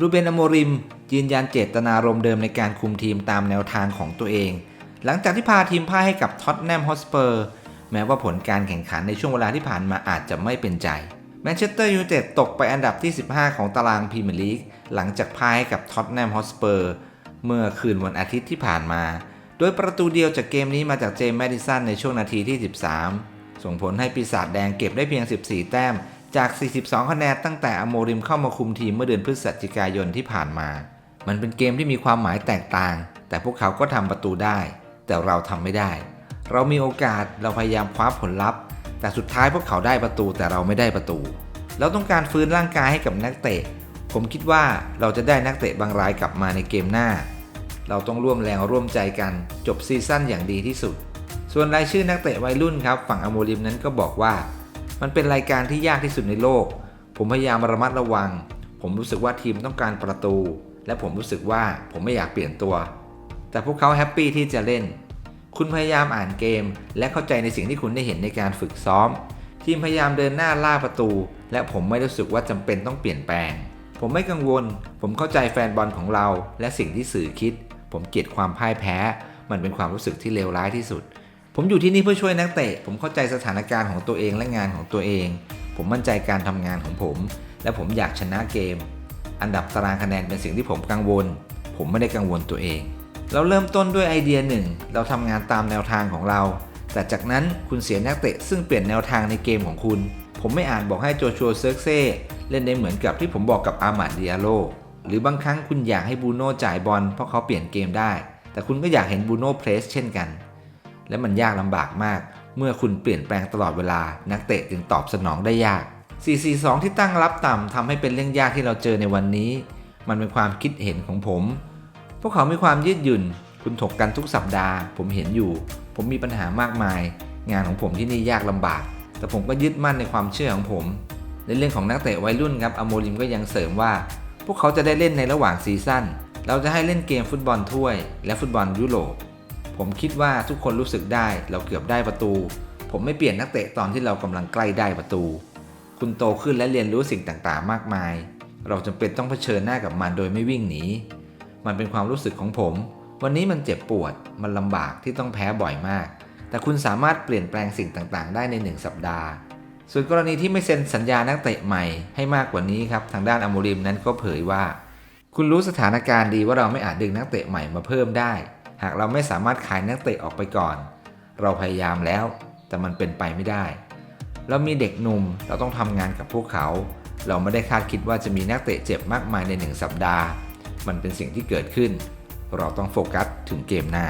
รูเบนอโมริม ยืนยันเจตนารมณ์เดิมในการคุมทีมตามแนวทางของตัวเอง หลังจากที่พาทีมพ่ายให้กับท็อตแนมฮอสเปอร์แม้ว่าผลการแข่งขันในช่วงเวลาที่ผ่านมาอาจจะไม่เป็นใจแมนเชสเตอร์ยูไนเต็ดตกไปอันดับที่ 15 ของตารางพรีเมียร์ลีกหลังจากพ่ายให้กับท็อตแนมฮอสเปอร์เมื่อคืนวันอาทิตย์ที่ผ่านมา โดยประตูเดียวจากเกมนี้มาจากเจมส์แมดิสันในช่วงนาทีที่ 13 ส่งผลให้ปีศาจแดงเก็บได้เพียง 14 แต้ม จาก 42 คะแนนตั้งแต่อโมริมเข้ามาคุมทีมเมื่อเดือนพฤศจิกายนที่ผ่านมา มันเป็นเกมที่มีความหมายแตกต่าง แต่พวกเขาก็ทำประตูได้ แต่เราทำไม่ได้ เรามีโอกาสเราพยายามคว้าผลลัพธ์ แต่สุดท้ายพวกเขาได้ประตูแต่เราไม่ได้ประตู เราต้องการฟื้นร่างกายให้กับนักเตะ ผมคิดว่าเราจะได้นักเตะบางรายกลับมาในเกมหน้า เราต้องร่วมแรงร่วมใจกันจบซีซั่นอย่างดีที่สุด ส่วนรายชื่อนักเตะวัยรุ่นครับ ฝั่งอโมริมนั้นก็บอกว่า มันเป็นรายการที่ยากที่สุดในโลก ผมพยายามระมัดระวัง ผมรู้สึกว่าทีมต้องการประตู และผมรู้สึกว่าผมไม่อยากเปลี่ยนตัว แต่พวกเขาแฮปปี้ที่จะเล่น คุณพยายามอ่านเกม และเข้าใจในสิ่งที่คุณได้เห็นในการฝึกซ้อม ทีมพยายามเดินหน้าล่าประตู และผมไม่รู้สึกว่าจำเป็นต้องเปลี่ยนแปลง ผมไม่กังวล ผมเข้าใจแฟนบอลของเรา และสิ่งที่สื่อคิด ผมเกลียดความพ่ายแพ้ มันเป็นความรู้สึกที่เลวร้ายที่สุด ผมอยู่ที่นี่เพื่อช่วยนักเตะ ผมเข้าใจสถานการณ์ของตัวเองและงานของตัวเอง ผมมั่นใจการทำงานของผม และผมอยากชนะเกม อันดับตารางคะแนนเป็นสิ่งที่ผมกังวล ผมไม่ได้กังวลตัวเอง เราเริ่มต้นด้วยไอเดียหนึ่ง เราทำงานตามแนวทางของเรา แต่จากนั้นคุณเสียนักเตะ ซึ่งเปลี่ยนแนวทางในเกมของคุณ ผมไม่อาจบอกให้โจชัวเซิร์กเซ่เล่นได้เหมือนกับที่ผมบอกกับอามาดดิอาโลหรือบางครั้งคุณอยากให้บูโน่จ่ายบอลเพราะเขาเปลี่ยนเกมได้ แต่คุณก็อยากเห็นบูโน่เพรสเช่นกัน และมันยากลำบากมาก เมื่อคุณเปลี่ยนแปลงตลอดเวลานักเตะจึงตอบสนองได้ยาก 4-4-2 ที่ตั้งรับต่ำทำให้เป็นเรื่องยากที่เราเจอในวันนี้ มันเป็นความคิดเห็นของผม พวกเขามีความยืดหยุ่น คุณถกกันทุกสัปดาห์ ผมเห็นอยู่ ผมมีปัญหามากมาย งานของผมที่นี่ยากลำบาก แต่ผมก็ยึดมั่นในความเชื่อของผม ในเรื่องของนักเตะวัยรุ่นครับอโมริมก็ยังเสริมว่า พวกเขาจะได้เล่นในระหว่างซีซั่นเราจะให้เล่นเกมฟุตบอลถ้วย และฟุตบอลยุโรป ผมคิดว่าทุกคนรู้สึกได้เราเกือบได้ประตู ผมไม่เปลี่ยนนักเตะตอนที่เรากำลังใกล้ได้ประตู คุณโตขึ้นและเรียนรู้สิ่งต่างๆ มากมาย เราจำเป็นต้องเผชิญหน้ากับมันโดยไม่วิ่งหนี มันเป็นความรู้สึกของผม วันนี้มันเจ็บปวด มันลำบากที่ต้องแพ้บ่อยมาก แต่คุณสามารถเปลี่ยนแปลงสิ่งต่างๆ ได้ในหนึ่งสัปดาห์ ส่วนกรณีที่ไม่เซ็นสัญญานักเตะใหม่ให้มากกว่านี้ครับ ทางด้านอโมริมนั้นก็เผยว่า คุณรู้สถานการณ์ดีว่าเราไม่อาจดึงนักเตะใหม่มาเพิ่มได้ หากเราไม่สามารถขายนักเตะออกไปก่อน เราพยายามแล้ว แต่มันเป็นไปไม่ได้ เรามีเด็กหนุ่มเราต้องทำงานกับพวกเขา เราไม่ได้คาดคิดว่าจะมีนักเตะเจ็บมากมายในหนึ่งสัปดาห์ มันเป็นสิ่งที่เกิดขึ้น เราต้องโฟกัสถึงเกมหน้า